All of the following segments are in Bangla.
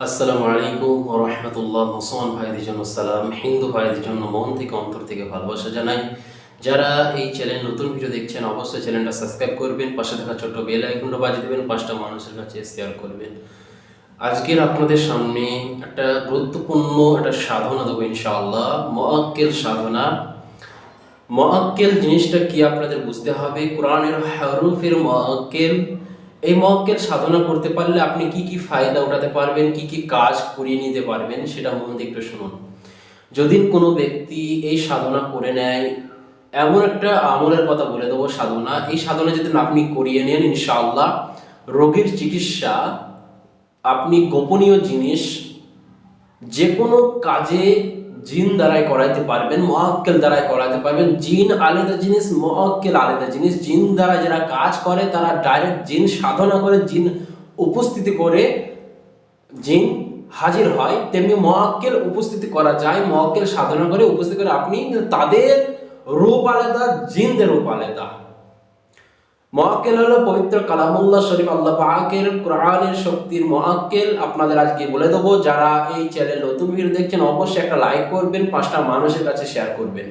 আসসালামু আলাইকুম রহমতুল্লাহ। মুসলমান ভাইদের জন্য সালাম, হিন্দু ভাইদের জন্য মন থেকে, অন্তর থেকে ভালোবাসা জানাই। যারা এই চ্যানেল নতুন ভিডিও দেখছেন, অবশ্যই চ্যানেলটা সাবস্ক্রাইব করবেন, পাশে থাকা ছোট্ট বেল আইকনটা বাজিয়ে দেবেন, পাঁচটা মানুষের কাছে শেয়ার করবেন। আজকের আপনাদের সামনে একটা গুরুত্বপূর্ণ একটা সাধনা দেবো ইনশাআল্লাহ মআক্কেল সাধনা। মআক্কেল জিনিসটা কি আপনাদের বুঝতে হবে? কোরআনের হরফের মআক্কেল এই মক্কেল সাধনা করতে পারলে আপনি কি কি ফায়দা উঠাতে পারবেন, কি কি কাজ করিয়ে নিতে পারবেন, সেটা মন দিয়ে একটু শুনুন। যদি কোনো ব্যক্তি এই সাধনা করে নেয়, এমন একটা আমলের কথা বলে দেবো, সাধনা। এই সাধনা যদি আপনি করিয়ে নেন, ইনশাআল্লাহ রোগীর চিকিৎসা, আপনি গোপনীয় জিনিস যে কোনো কাজে জিন দ্বারাই করাইতে পারবেন মহাক্কেল দ্বারাই করাইতে পারবেন। জিন আলাদা জিনিস মহাক্কেল আলাদা জিনিস। জিন দ্বারা যারা কাজ করে, তারা ডাইরেক্ট জিন সাধনা করে, জিন উপস্থিতি করে জিন হাজির হয়। তেমনি মহাক্কেল উপস্থিতি করা যায় মহাক্কেল সাধনা করে, উপস্থিতি করে আপনি তাদের রূপ আলাদা, জিনদের রূপ আলাদা। মহাক্কেল হলো পবিত্র কালামুল্লাহ শরীফ, আল্লাহ পাকের কোরআনের শক্তির মহাক্কেল আপনাদের আজকে বলে দেবো, যারা এই চ্যানেল নতুন ভিডিও দেখছেন, অবশ্যই একটা লাইক করবেন, পাঁচটা মানুষের কাছে শেয়ার করবেন।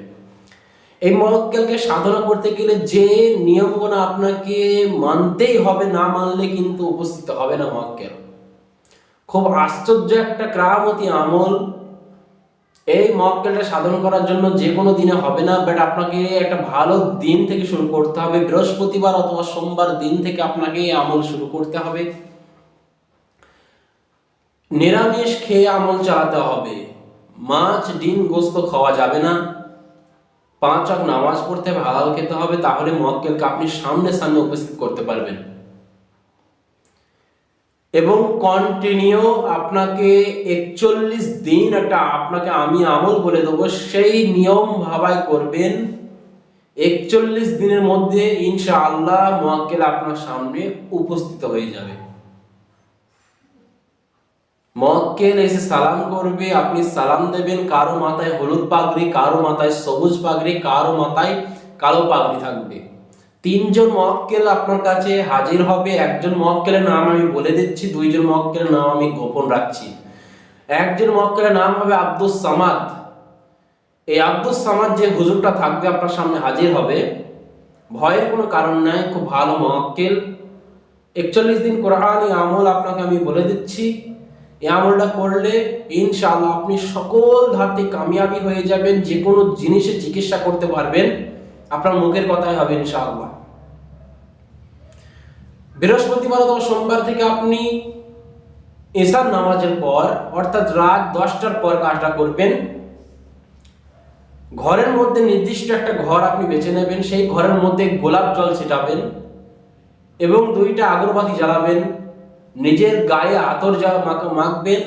এই মহাক্কেলকে সাধনা করতে গেলে যে নিয়মগুলো আপনাকে মানতেই হবে, না মানলে কিন্তু উপস্থিত হবে না মহাক্কেল খুব আশ্চর্য একটা ক্রামতি আমল। এই মক্কেলটা সাধন করার জন্য যে কোনো দিনে হবে না বাট আপনাকে একটা ভালো দিন থেকে শুরু করতে হবে। বৃহস্পতিবার অথবা সোমবার দিন থেকে আপনাকে আমল শুরু করতে হবে। নিরামিষ খেয়ে আমল চালাতে হবে। মাছ, ডিম, গোস্ত খাওয়া যাবে না। পাঁচ নামাজ পড়তে হবে, হালাল খেতে হবে, তাহলে মক্কেলকে আপনি সামনে সামনে উপস্থিত করতে পারবেন। এবং কন্টিনিউ আপনাকে একচল্লিশ দিন একটা আপনাকে আমি আমল বলে দেবো, সেই নিয়ম ভাবাই করবেন। একচল্লিশ দিনের মধ্যে ইনশা আল্লাহ মোয়াক্কেল আপনার সামনে উপস্থিত হয়ে যাবে। মক্কেল এসে সালাম করবে, আপনি সালাম দেবেন, কারও মাথায় হলুদ পাগড়ি, কারও মাথায় সবুজ পাগড়ি, কারও মাথায় কালো পাগড়ি থাকবে। তিনজন মক্কেল আপনার কাছে হাজির হবে, একজন মক্কেলের নাম আমি বলে দিচ্ছি, দুইজন মক্কেলের নাম আমি গোপন রাখছি। একজন মক্কেলের নাম হবে আব্দুল সামাদ। এই আব্দুল সামাদ যে হুজুরটা থাকবে আপনার সামনে হাজির হবে, ভয়ের কোনো কারণ নাই, খুব ভালো মক্কেল একচল্লিশ দিন কোরআনই আমল আপনাকে আমি বলে দিচ্ছি। এই আমলটা করলে ইনশাআল্লাহ আপনি সকল ধারতে কামিয়াবি হয়ে যাবেন যে কোনো জিনিসে চিকিৎসা করতে পারবেন। আপনার মুখের কথাই হবে ইনশাআল্লাহ। বৃহস্পতিবার অথবা সোমবার থেকে আপনি এসার নামাজের পর, অর্থাৎ রাত দশটার পর কাজটা করবেন। ঘরের মধ্যে নির্দিষ্ট একটা ঘর আপনি বেছে নেবেন, সেই ঘরের মধ্যে গোলাপ জল ছিটাবেন এবং দুইটা আগরবাতি জ্বালাবেন। নিজের গায়ে আতর যা মাখবেন,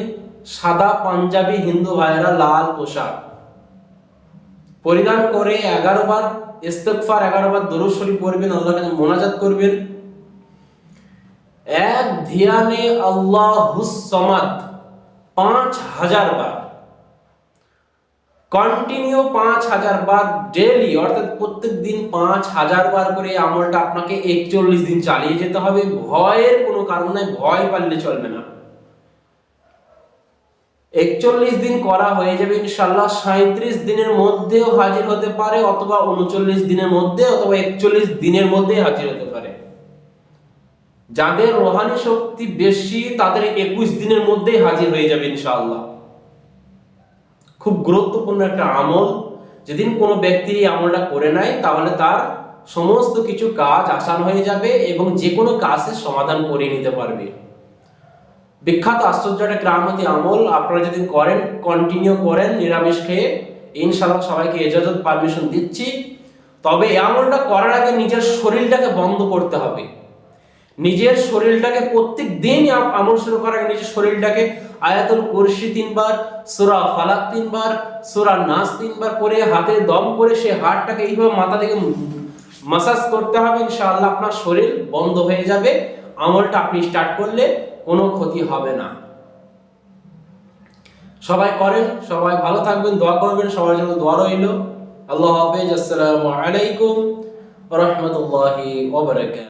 সাদা পাঞ্জাবি, হিন্দু ভাইয়েরা লাল পোশাক। পরিধান করে এগারো বার ইস্তেকফার এগারো বার দরুদ শরীফ পড়বেন, আল্লাহর মোনাজাত করবেন। এক ধ্যানে আল্লাহ সমাদ পাঁচ হাজার বার। কন্টিনিউ পাঁচ হাজার বার ডেলি অর্থাৎ প্রত্যেক দিন পাঁচ হাজার বার করে আমলটা আপনাকে একচল্লিশ দিন চালিয়ে যেতে হবে। ভয়ের কোনো কারণ নাই, ভয় পারলে চলবে না। একচল্লিশ দিন করা হয়ে যাবে ইনশাল্লাহ সাঁত্রিশ দিনের মধ্যেও হাজির হতে পারে, অথবা উনচল্লিশ দিনের মধ্যে, অথবা একচল্লিশ দিনের মধ্যে হাজির হতে পারে। যাদের রোহানি শক্তি বেশি, তাদের একুশ দিনের মধ্যেই হাজির হয়ে যাবে ইনশাআল্লাহ। খুব গুরুত্বপূর্ণ একটা আমল। যেদিন কোনো ব্যক্তি এই আমলটা করে নেয়, তাহলে তার সমস্ত কিছু কাজ আসান হয়ে যাবে এবং যে কোনো কাজের সমাধান করে নিতে পারবে। বিখ্যাত আশ্চর্য একটা ক্রামতি আমল, আপনারা যদি করেন কন্টিনিউ করেন, নিরামিষ খেয়ে ইনশাল্লাহ সবাইকে এজাজত পারমিশন দিচ্ছি। তবে এই আমলটা করার আগে নিজের শরীরটাকে বন্ধ করতে হবে। নিজের শরীরটাকে প্রত্যেক দিন আমল শুরু করার আগে নিজের শরীরটাকে আয়াতুল কুরসি তিনবার, সুরা ফালাক তিনবার, সুরা নাস তিনবার করে হাতে দম করে সে হাতটাকে এইভাবে মাথা থেকে মাসাজ করতে হবে, ইনশাআল্লাহ আপনার শরীর বন্ধ হয়ে যাবে। আমলটা আপনি স্টার্ট করলে কোনো ক্ষতি হবে না। সবাই করেন, সবাই ভালো থাকবেন, দোয়া করবেন, সবার জন্য দোয়া রইল। আল্লাহ হাফেজ, আসসালামু আলাইকুম রহমতুল্লাহি ওবরাকাত